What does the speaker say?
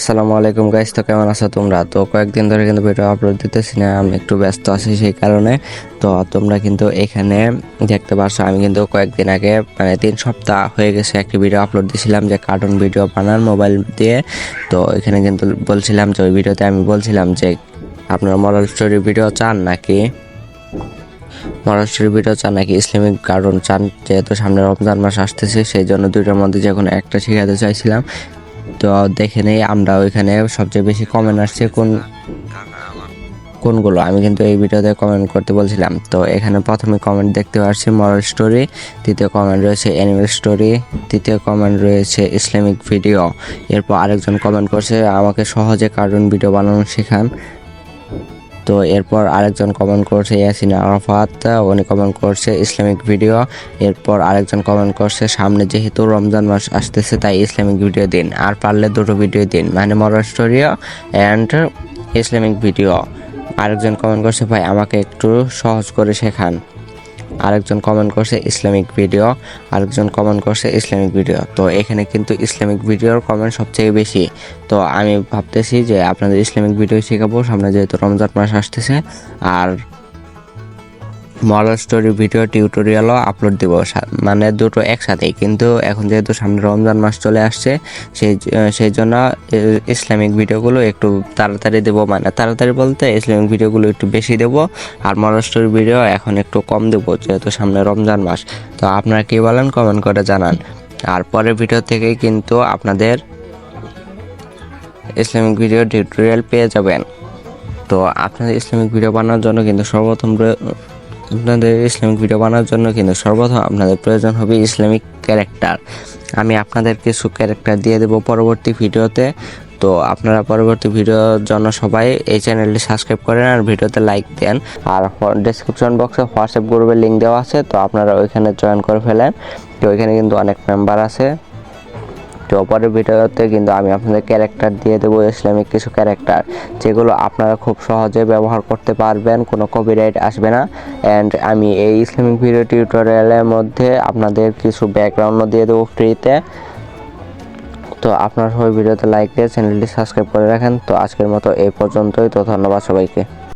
আসসালামু আলাইকুম গাইস তো কেমন আছো তোমরা? তো কয়েকদিন ধরে কিন্তু ভিডিও আপলোড দিতেছি না, আমি একটু ব্যস্ত আছি সেই কারণে। তো তোমরা কিন্তু এখানে দেখতে পারছ, আমি কিন্তু কয়েকদিন আগে মানে তিন সপ্তাহ হয়ে গেছে একটি ভিডিও আপলোড দিয়েছিলাম যে কার্টুন ভিডিও বানান মোবাইল দিয়ে। তো এখানে কিন্তু বলছিলাম যে ওই ভিডিওতে আমি বলছিলাম যে, আপনারা মরাল স্টোরি ভিডিও চান নাকি? মরাল স্টোরি ভিডিও চান নাকি? ইসলামিক কার্টুন চান, যেহেতু সামনে রমজান মাস আসতেছে, সেই জন্য দুইটার মধ্যে যখন একটা শেখাতে চাইছিলাম। তো দেখে নেই আমরা ওইখানে সবচেয়ে বেশি কমেন্ট আসছে কোন কোনগুলো। আমি কিন্তু এই ভিডিওতে কমেন্ট করতে বলছিলাম। তো এখানে প্রথমে কমেন্ট দেখতে পাচ্ছি মরাল স্টোরি তৃতীয় কমেন্ট রয়েছে অ্যানিমেল স্টোরি তৃতীয় কমেন্ট রয়েছে ইসলামিক ভিডিও এরপর আরেকজন কমেন্ট করছে, আমাকে সহজে কার্টুন ভিডিও বানানো শেখান। তো এরপর আরেকজন কমেন্ট করছে ইয়াসিন আরাফাত, উনি কমেন্ট করছে ইসলামিক ভিডিও এরপর আরেকজন কমেন্ট করছে সামনে যেহেতু রমজান মাস আসতেছে, তাই ইসলামিক ভিডিও দিন, আর পারলে দুটো ভিডিও দিন মানে মরাস্টোরিও অ্যান্ড ইসলামিক ভিডিও আরেকজন কমেন্ট করছে, ভাই, আমাকে একটু সহজ করে শেখান। আরেকজন কমেন্ট করছে ইসলামিক ভিডিও আরেকজন কমেন্ট করছে ইসলামিক ভিডিও তো এখানে কিন্তু ইসলামিক ভিডিওর কমেন্ট সবচেয়ে বেশি। তো আমি ভাবতেছি যে আপনাদের ইসলামিক ভিডিও শেখাবো। সামনে যেহেতু রমজান মাস আসতেছে, আর মরাল স্টোরি ভিডিও টিউটোরিয়ালও আপলোড দিব। মানে দুটো একসাথেই কিন্তু এখন যেহেতু সামনে রমজান মাস চলে আসছে, সেই সেই জন্য ইসলামিক ভিডিওগুলো একটু তাড়াতাড়ি দেবো। মানে তাড়াতাড়ি বলতে ইসলামিক ভিডিওগুলো একটু বেশি দেবো, আর মরাল স্টোরি ভিডিও এখন একটু কম দেবো, যেহেতু সামনে রমজান মাস। তো আপনারা কি বলেন কমেন্ট করে জানান। আর পরের ভিডিও থেকেই কিন্তু আপনাদের ইসলামিক ভিডিও টিউটোরিয়াল পেয়ে যাবেন। তো আপনাদের ইসলামিক ভিডিও বানানোর জন্য কিন্তু সর্বপ্রথম আপনাদের ইসলামিক ভিডিও বানানোর জন্য কিন্তু সর্বপ্রথম আপনাদের প্রয়োজন হবে ইসলামিক ক্যারেক্টার আমি আপনাদের কিছু ক্যারেক্টার দিয়ে দেবো পরবর্তী ভিডিওতে। তো আপনারা পরবর্তী ভিডিওর জন্য সবাই এই চ্যানেলটি সাবস্ক্রাইব করেন আর ভিডিওতে লাইক দেন। আর ডিসক্রিপশন বক্সে হোয়াটসঅ্যাপ গ্রুপের লিঙ্ক দেওয়া আছে, তো আপনারা ওইখানে জয়েন করে ফেলেন। তো ওইখানে কিন্তু অনেক মেম্বার আছে। তো পরের ভিডিওতে কিন্তু আমি আপনাদের ক্যারেক্টার দিয়ে দেবো ইসলামিক কিছু ক্যারেক্টার যেগুলো আপনারা খুব সহজে ব্যবহার করতে পারবেন, কোনো কপিরাইট আসবে না। অ্যান্ড আমি এই ইসলামিক ভিডিও টিউটোরিয়ালের মধ্যে আপনাদের কিছু ব্যাকগ্রাউন্ডও দিয়ে দেবো ফ্রিতে তো আপনারা সবাই ভিডিওতে লাইক দিয়ে চ্যানেলটি সাবস্ক্রাইব করে রাখেন। তো আজকের মতো এই পর্যন্তই। তো ধন্যবাদ সবাইকে।